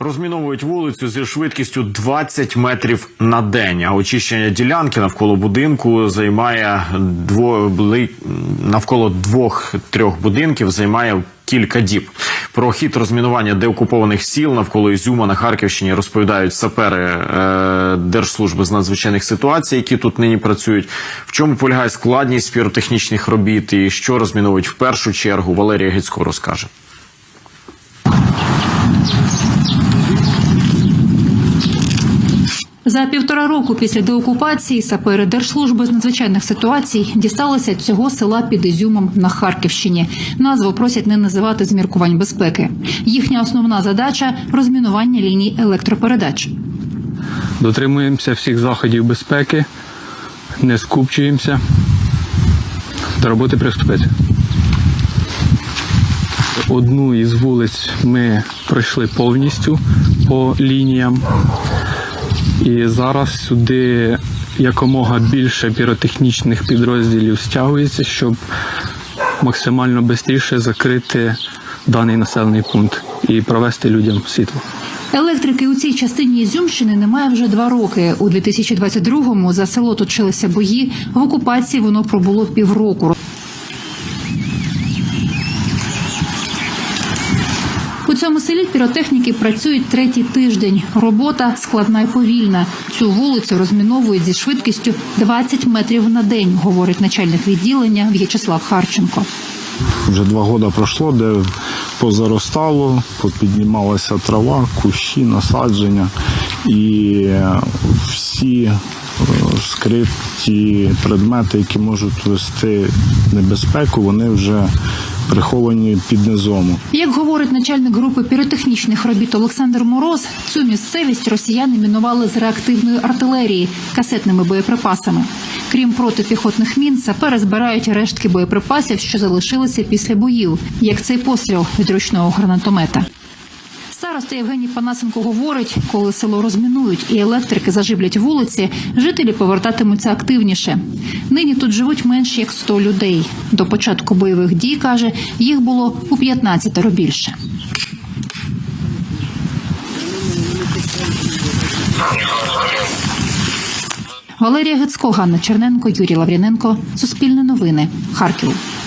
Розміновують вулицю зі швидкістю 20 метрів на день. А очищення ділянки навколо будинку займає дво навколо двох-трьох будинків займає кілька діб. Про хід розмінування деокупованих сіл навколо Ізюма на Харківщині розповідають сапери е, Держслужби з надзвичайних ситуацій, які тут нині працюють. В чому полягає складність піротехнічних робіт і що розміновують в першу чергу. Валерія Гицько розкаже. За півтора року після деокупації сапери Держслужби з надзвичайних ситуацій дісталися цього села під Ізюмом на Харківщині. Назву просять не називати з міркувань безпеки. Їхня основна задача розмінування ліній електропередач. Дотримуємося всіх заходів безпеки, не скупчуємося. До роботи приступити. Одну із вулиць ми пройшли повністю по лініям. І зараз сюди якомога більше піротехнічних підрозділів стягується, щоб максимально швидше закрити даний населений пункт і провести людям світло. Електрики у цій частині Ізюмщини немає вже два роки. У 2022-му за село точилися бої. В окупації воно пробуло півроку. Цьому селі піротехніки працюють третій тиждень. Робота складна і повільна. Цю вулицю розміновують зі швидкістю 20 метрів на день, говорить начальник відділення В'ячеслав Харченко. Вже два роки пройшло, де позаростало, попіднімалася трава, кущі, насадження і всі е, скриті предмети, які можуть вести небезпеку, вони вже приховані під низом. Як говорить начальник групи піротехнічних робіт Олександр Мороз, цю місцевість росіяни мінували з реактивної артилерії касетними боєприпасами. Крім протипіхотних мін, сапери збирають рештки боєприпасів, що залишилися після боїв, як цей постріл від ручного гранатомета. Староста Євгеній Панасенко говорить, коли село розмінують і електрики заживлять вулиці, жителі повертатимуться активніше. Нині тут живуть менш як 100 людей. До початку бойових дій каже, їх було у 15 більше. Валерія Гицько, Ганна Черненко, Юрій Лавріненко. Суспільне новини. Харків.